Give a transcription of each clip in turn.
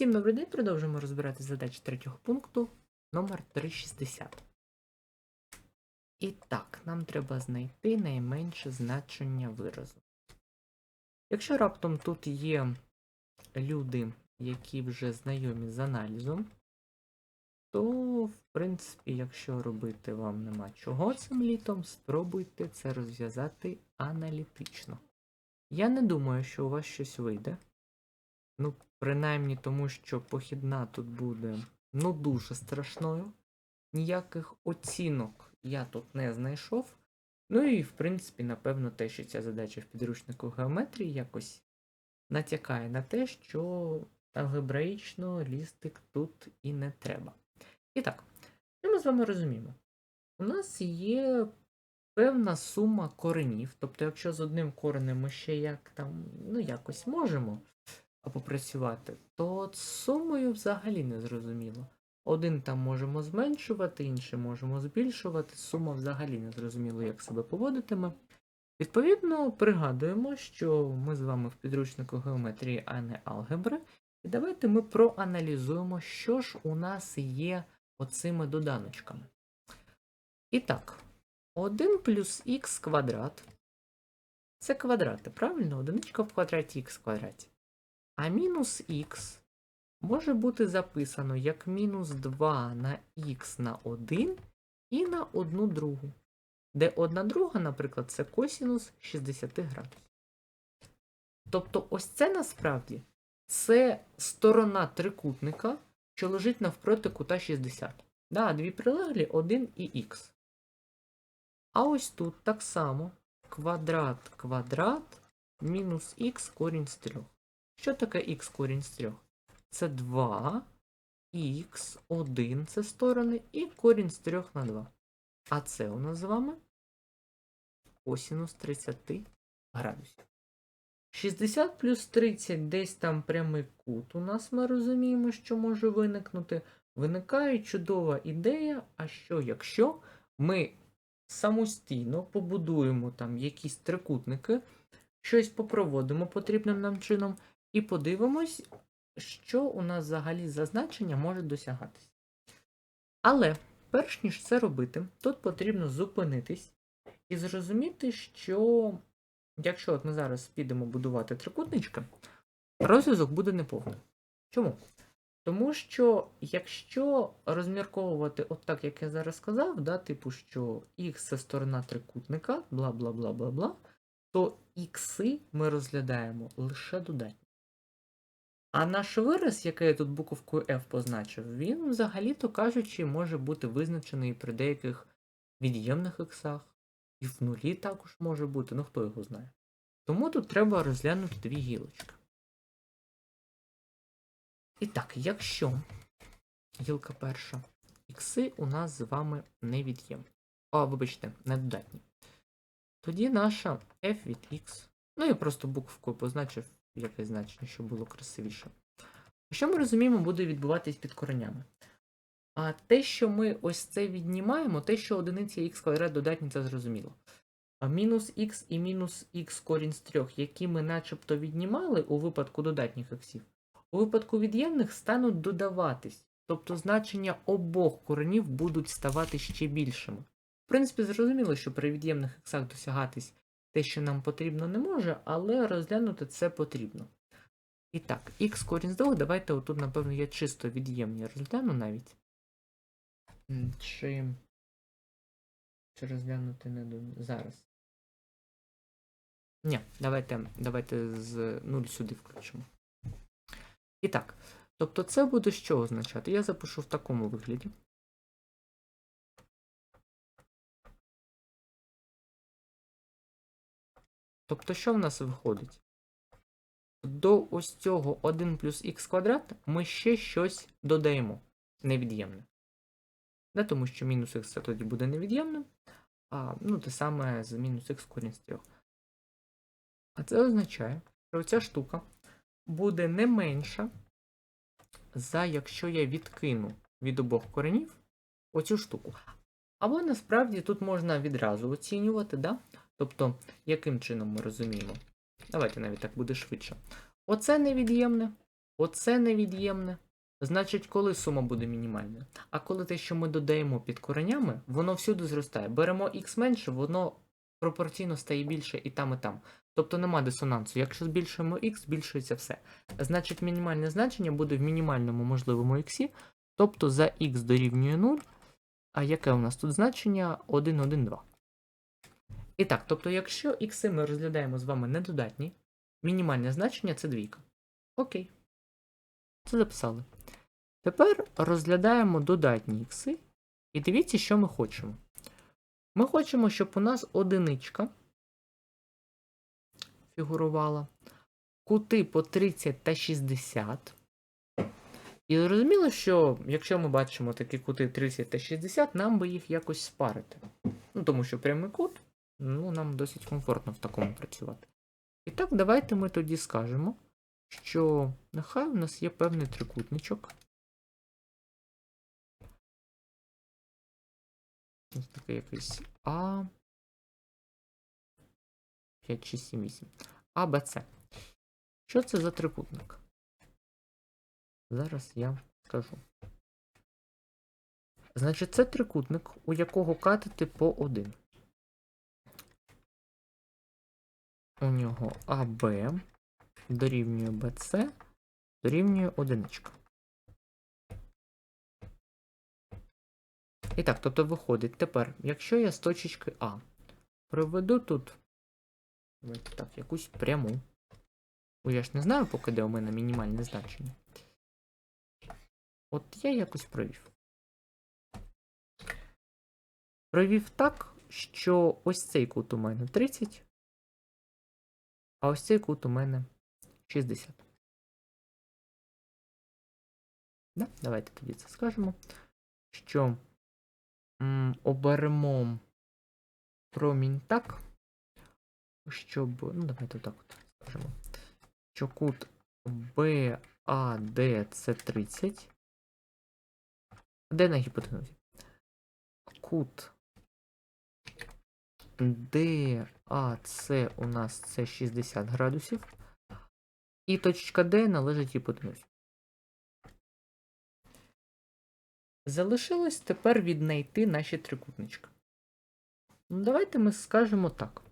Всім добрий день, продовжуємо розбирати задачі третього пункту номер 360. І так, нам треба знайти найменше значення виразу. Якщо раптом тут є люди, які вже знайомі з аналізом, то, в принципі, якщо робити вам нема чого цим літом, спробуйте це розв'язати аналітично. Я не думаю, що у вас щось вийде. Ну, принаймні тому, що похідна тут буде ну дуже страшною. Ніяких оцінок я тут не знайшов. Ну і, в принципі, напевно, те, що ця задача в підручнику геометрії якось натякає на те, що алгебраїчно лістик тут і не треба. І так, що ми з вами розуміємо? У нас є певна сума коренів. Тобто, якщо з одним коренем ми ще як там, ну, якось можемо попрацювати, то з сумою взагалі не зрозуміло. Один там можемо зменшувати, інший можемо збільшувати. Сума взагалі не зрозуміло, як себе поводитиме. Відповідно, пригадуємо, що ми з вами в підручнику геометрії, а не алгебри. І давайте ми проаналізуємо, що ж у нас є оцими доданочками. І так, 1 плюс х квадрат. Це квадрати, правильно? Одиничка в квадраті х квадраті. А мінус х може бути записано як мінус 2 на х на 1 і на 1 другу. Де 1 друга, наприклад, це косінус 60 градусів. Тобто, ось це насправді це сторона трикутника, що лежить навпроти кута 60. Да, дві прилеглі 1 і х. А ось тут так само квадрат квадрат мінус х корінь з 3. Що таке х корінь з 3? Це 2, х, 1 це сторони, і корінь з 3 на 2. А це у нас з вами косінус 30 градусів. 60 плюс 30 десь там прямий кут. У нас ми розуміємо, що може виникнути. Виникає чудова ідея, а що якщо ми самостійно побудуємо там якісь трикутники, щось попроводимо потрібним нам чином, і подивимось, що у нас взагалі за значення може досягатися. Але, перш ніж це робити, тут потрібно зупинитись і зрозуміти, що якщо от ми зараз підемо будувати трикутнички, розв'язок буде неповним. Чому? Тому що якщо розмірковувати от так, як я зараз сказав, да, типу, що х це сторона трикутника, бла бла бла бла бла, то ікси ми розглядаємо лише додатні. А наш вираз, який я тут буковкою F позначив, він, взагалі-то кажучи, може бути визначений при деяких від'ємних іксах, і в нулі також може бути, ну хто його знає. Тому тут треба розглянути дві гілочки. І так, якщо гілка перша, ікси у нас з вами невід'ємні. О, вибачте, недодатні. Тоді наша f від x. Ну, я просто буквкою позначив якесь значення, щоб було красивіше. Що ми розуміємо, буде відбуватись під коренями? А те, що ми ось це віднімаємо, те, що одиниця х квадрат додатні, це зрозуміло. А мінус х і мінус х корінь з трьох, які ми начебто віднімали у випадку додатніх іксів, у випадку від'ємних стануть додаватись. Тобто значення обох коренів будуть ставати ще більшими. В принципі, зрозуміло, що при від'ємних іксах досягатись те, що нам потрібно, не може, але розглянути це потрібно. І так, х корінь з 2, давайте отут, напевно, я чисто від'ємні розгляну навіть. Чи. Чи розглянути не до... зараз. Ні, давайте, давайте з 0 сюди включимо. І так, тобто це буде що означати? Я запишу в такому вигляді. Тобто, що в нас виходить? До ось цього 1 плюс х квадрат ми ще щось додаємо невід'ємне. Не тому що мінус х це тоді буде невід'ємним, а ну, те саме з мінус х корінь з 3. А це означає, що ця штука буде не менша, за якщо я відкину від обох коренів оцю штуку. Або насправді тут можна відразу оцінювати, да? Тобто, яким чином ми розуміємо. Давайте навіть так буде швидше. Оце невід'ємне, Оце невід'ємне. Значить, коли сума буде мінімальною. А коли те, що ми додаємо під коренями, воно всюди зростає. Беремо х менше, воно пропорційно стає більше і там, і там. Тобто нема дисонансу. Якщо збільшуємо х, збільшується все. Значить, мінімальне значення буде в мінімальному можливому х, тобто за х дорівнює 0. А яке у нас тут значення 1, 1, 2. І так, тобто, якщо х ми розглядаємо з вами недодатні, мінімальне значення це двійка. Окей. Це записали. Тепер розглядаємо додатні ікси. І дивіться, що ми хочемо. Ми хочемо, щоб у нас одиничка фігурувала. Кути по 30 та 60. І зрозуміло, що якщо ми бачимо такі кути 30 та 60, нам би їх якось спарити. Ну, тому що прямий кут, ну, нам досить комфортно в такому працювати. І так, давайте ми тоді скажемо, що нехай у нас є певний трикутничок. Ось такий якийсь А. 5, 6, 7, 8. А, Б, С. Що це за трикутник? Зараз я скажу. Значить, це трикутник, у якого катети по 1. У нього АБ дорівнює БЦ дорівнює одиничка. І так, тобто виходить тепер, якщо я з точечки А проведу тут так, якусь пряму. Бо я ж не знаю, поки де у мене мінімальне значення. От я якось провів. Провів так, що ось цей кут у мене 30, а ось цей кут у мене 60. Да? Давайте тоді це скажемо. Що оберемо промінь так, щоб. Ну, давайте так от скажемо. Що кут BAD це 30. Де на гіпотенузі? Кут DAC у нас це 60 градусів. І точка D належить гіпотенузі. Залишилось тепер віднайти наші трикутнички. Ну, давайте ми скажемо так.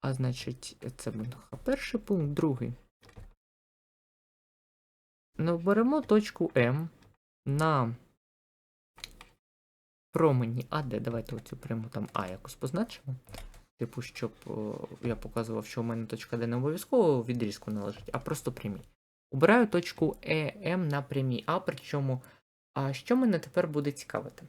А значить, це буде перший пункт, другий. Ну, беремо точку М на промені АД. Давайте оцю пряму там А якось позначимо. Типу, щоб я показував, що у мене точка Д не обов'язково відрізку належить, а просто прямі. Убираю точку ЕМ на прямій А, причому, а що мене тепер буде цікавити?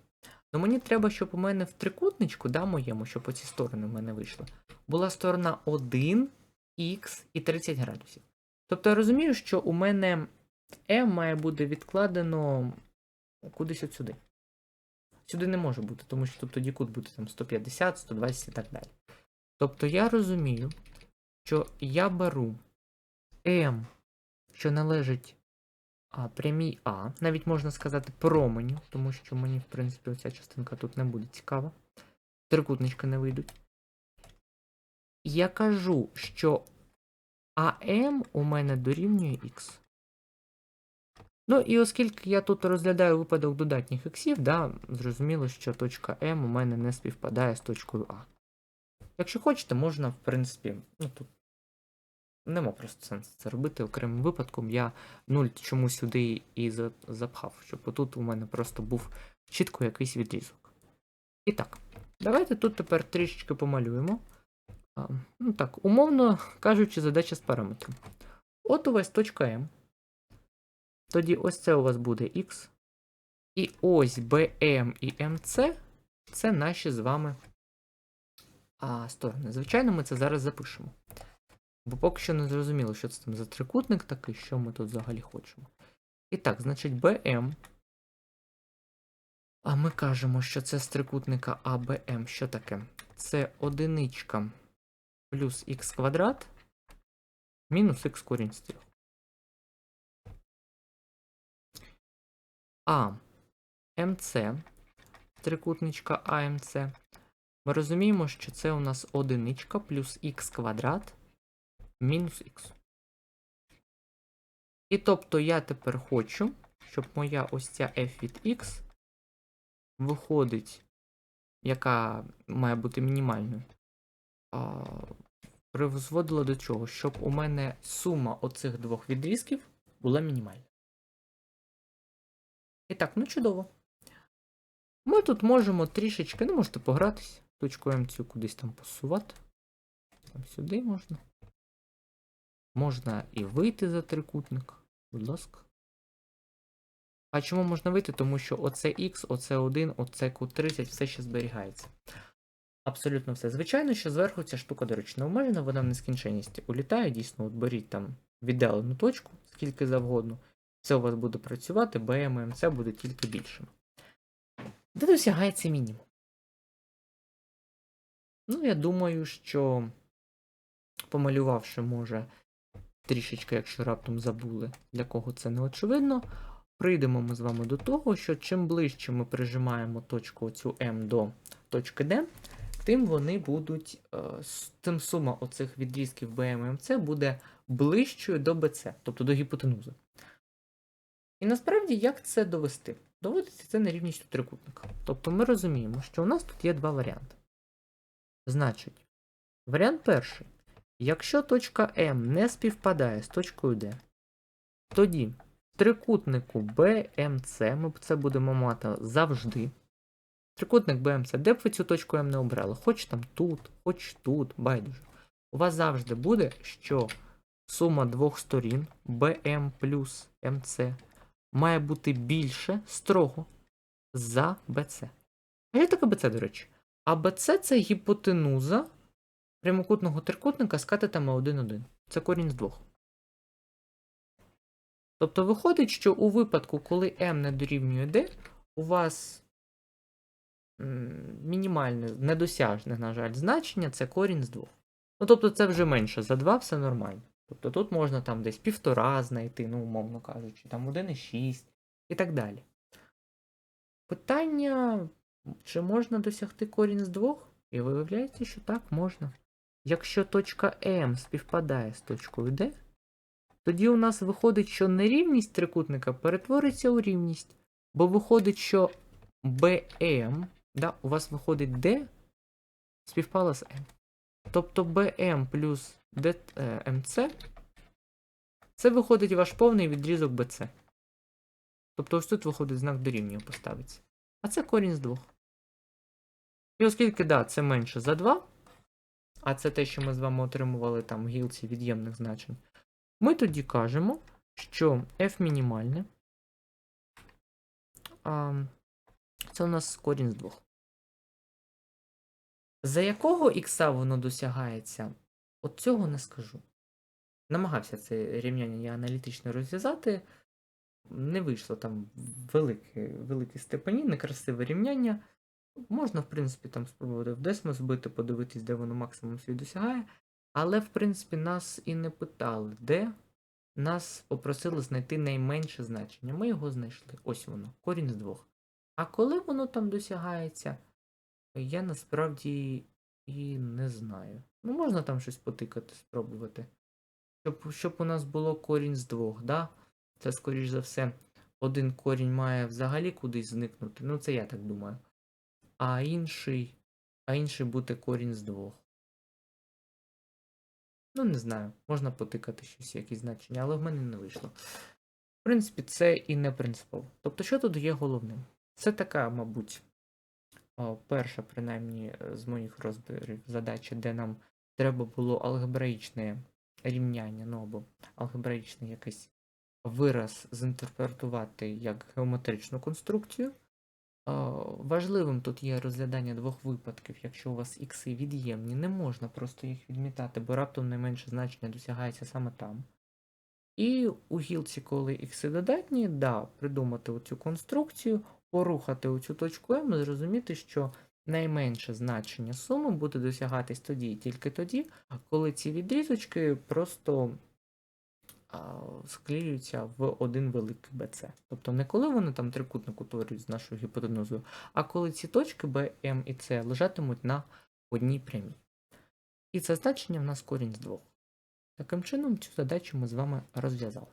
Ну мені треба, щоб у мене в трикутничку, да, моєму, щоб оці сторони в мене вийшли, була сторона 1, х і 30 градусів. Тобто я розумію, що у мене М має бути відкладено кудись от сюди. Сюди не може бути, тому що тут тоді кут буде там 150, 120 і так далі. Тобто я розумію, що я беру М, що належить а, прямій А, навіть можна сказати променю, тому що мені, в принципі, оця частинка тут не буде цікава. Трикутничка не вийдуть. Я кажу, що АМ у мене дорівнює Х. Ну і оскільки я тут розглядаю випадок додатніх іксів, да, зрозуміло, що точка М у мене не співпадає з точкою А. Якщо хочете, можна, в принципі, ну тут нема просто сенсу це робити. Окремим випадком я 0 чому сюди і запхав, щоб отут у мене просто був чітко якийсь відрізок. І так, давайте тут тепер трішечки помалюємо. А, ну так, умовно кажучи, задача з параметром. От у вас точка М. Тоді ось це у вас буде X. І ось BM і MC це наші з вами а, сторони. Звичайно, ми це зараз запишемо. Бо поки що не зрозуміло, що це там за трикутник такий, що ми тут взагалі хочемо. І так, значить, BM. А ми кажемо, що це з трикутника ABM. Що таке? Це одиничка плюс х квадрат мінус х корінь з 3. А МЦ, трикутничка АМЦ. Ми розуміємо, що це у нас одиничка плюс х квадрат мінус х. І тобто я тепер хочу, щоб моя ось ця f від x виходить, яка має бути мінімальною, призводила до чого? Щоб у мене сума оцих двох відрізків була мінімальна. І так, ну чудово. Ми тут можемо трішечки, ну можете погратись, точку М цю кудись там посувати. Там сюди можна. Можна і вийти за трикутник. Будь ласка. А чому можна вийти? Тому що оце X, оце 1, оце кут 30, все ще зберігається. Абсолютно все. Звичайно, що зверху ця штука, до речі, не обмежена, вона в нескінченність улітає. Дійсно, от беріть там віддалену точку, скільки завгодно. Це у вас буде працювати, БМ і МЦ буде тільки більшим. Де досягається мінімум? Ну, я думаю, що помалювавши, може, трішечки, якщо раптом забули, для кого це не очевидно, прийдемо ми з вами до того, що чим ближче ми прижимаємо точку цю М до точки D, тим вони будуть, е, тим сума оцих відрізків MC буде ближчою до BC, тобто до гіпотенузи. І насправді, як це довести? Доводиться це на рівністю трикутника. Тобто ми розуміємо, що у нас тут є два варіанти. Значить, варіант перший. Якщо точка М не співпадає з точкою D, тоді в трикутнику BMC ми це будемо мати завжди. Трикутник BMC, де б ви цю точку М не обрали, хоч там тут, хоч тут, байдуже. У вас завжди буде, що сума двох сторін BM плюс MC має бути більше строго за BC. А що таке BC, до речі? А BC це гіпотенуза прямокутного трикутника з катетами 1,1. Це корінь з двох. Тобто виходить, що у випадку, коли m не дорівнює d, у вас мінімальне, недосяжне, на жаль, значення це корінь з двох. Ну, тобто це вже менше за 2, все нормально. Тобто тут можна там десь півтора знайти, ну, умовно кажучи, там 1,6 і так далі. Питання, чи можна досягти корінь з двох? І виявляється, що так можна. Якщо точка М співпадає з точкою D, тоді у нас виходить, що нерівність трикутника перетвориться у рівність. Бо виходить, що BM, да, у вас виходить D співпала з M. Тобто BM плюс Е, MC це виходить ваш повний відрізок BC. Тобто ось тут виходить знак дорівнює поставиться. А це корінь з двох. І оскільки, да, це менше за 2, а це те, що ми з вами отримували там в гілці від'ємних значень, ми тоді кажемо, що f мінімальне. А, це у нас корінь з двох. За якого ікса воно досягається? От цього не скажу. Намагався це рівняння я аналітично розв'язати. Не вийшло там великі, великі степені, некрасиве рівняння. Можна, в принципі, там спробувати в десмо збити, подивитись, де воно максимум свій досягає. Але, в принципі, нас і не питали, де. Нас попросили знайти найменше значення. Ми його знайшли. Ось воно, корінь з двох. А коли воно там досягається, я насправді і не знаю. Ну, можна там щось потикати, спробувати. Щоб, щоб у нас було корінь з двох, да? Це, скоріш за все, один корінь має взагалі кудись зникнути. Ну, це я так думаю. А інший, а інший бути корінь з двох. Ну, не знаю, можна потикати щось, якісь значення, але в мене не вийшло. В принципі, це і не принципово. Тобто, що тут є головним? Це така, мабуть, перша, принаймні, е, з моїх розбірів задача, де нам треба було алгебраїчне рівняння, ну або алгебраїчний якийсь вираз зінтерпретувати як геометричну конструкцію. Важливим тут є розглядання двох випадків, якщо у вас ікси від'ємні, не можна просто їх відмітати, бо раптом найменше значення досягається саме там. І у гілці, коли ікси додатні, да, придумати оцю конструкцію, порухати оцю точку М і зрозуміти, що найменше значення суми буде досягатись тоді і тільки тоді, коли ці відрізочки просто склеюються в один великий BC. Тобто не коли вони там трикутник утворюють з нашою гіпотенузою, а коли ці точки B, M і C лежатимуть на одній прямій. І це значення в нас корінь з двох. Таким чином, цю задачу ми з вами розв'язали.